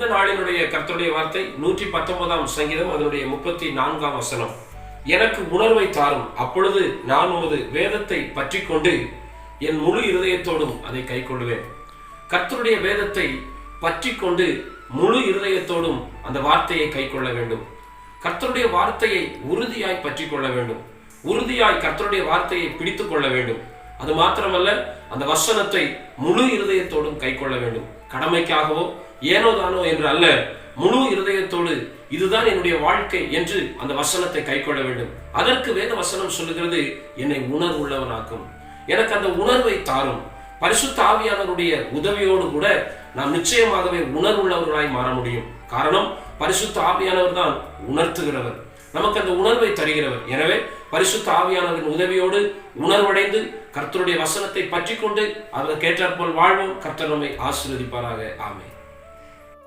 இந்த நாளினுடைய கர்த்தருடைய வார்த்தை நூற்றி பத்தொன்பதாம் சங்கீதம் அதனுடைய முப்பத்தி நான்காம் வசனம். எனக்கு உணர்வை தாரும் அப்பொழுது நான் உமது வேதத்தை பற்றி கொண்டு என் முழு இருதயத்தோடும் அதை கைக்கொள்வேன் கர்த்தருடைய வேதத்தை பற்றி கொண்டு முழு இருதயத்தோடும் அந்த வார்த்தையை கைக்கொள்ள வேண்டும். கர்த்தருடைய வார்த்தையை உறுதியாய் பற்றி கொள்ள வேண்டும். உறுதியாய் கர்த்தருடைய வார்த்தையை பிடித்துக் கொள்ள வேண்டும். அது மாத்திரமல்ல அந்த வசனத்தை முழு இருதயத்தோடும் கைக்கொள்ள வேண்டும். கடமைக்காகவோ ஏனோ தானோ என்று அல்ல முழு இருதயத்தோடு இதுதான் என்னுடைய வாழ்க்கை என்று அந்த வசனத்தை கைக்கொள்ள வேண்டும். அதற்கு வேத வசனம் சொல்லுகிறது என்னை உணர்வுள்ளவனாக்கும். எனக்கு அந்த உணர்வை தாரும். பரிசுத்த ஆவியானவருடைய உதவியோடு கூட நாம் நிச்சயமாகவே உணர்வுள்ளவர்களாய் மாற முடியும். காரணம் பரிசுத்த ஆவியானவர் தான் உணர்த்துகிறவர். நமக்கு அந்த உணர்வை தருகிறவர். எனவே பரிசுத்த ஆவியானவரின் உதவியோடு உணர்வடைந்து கர்த்தருடைய வசனத்தை பற்றி கொண்டு அதற்கேற்றாற்போல் வாழ்வோம். கர்த்தர் நம்மை ஆசீர்வதிப்பாராக. ஆமை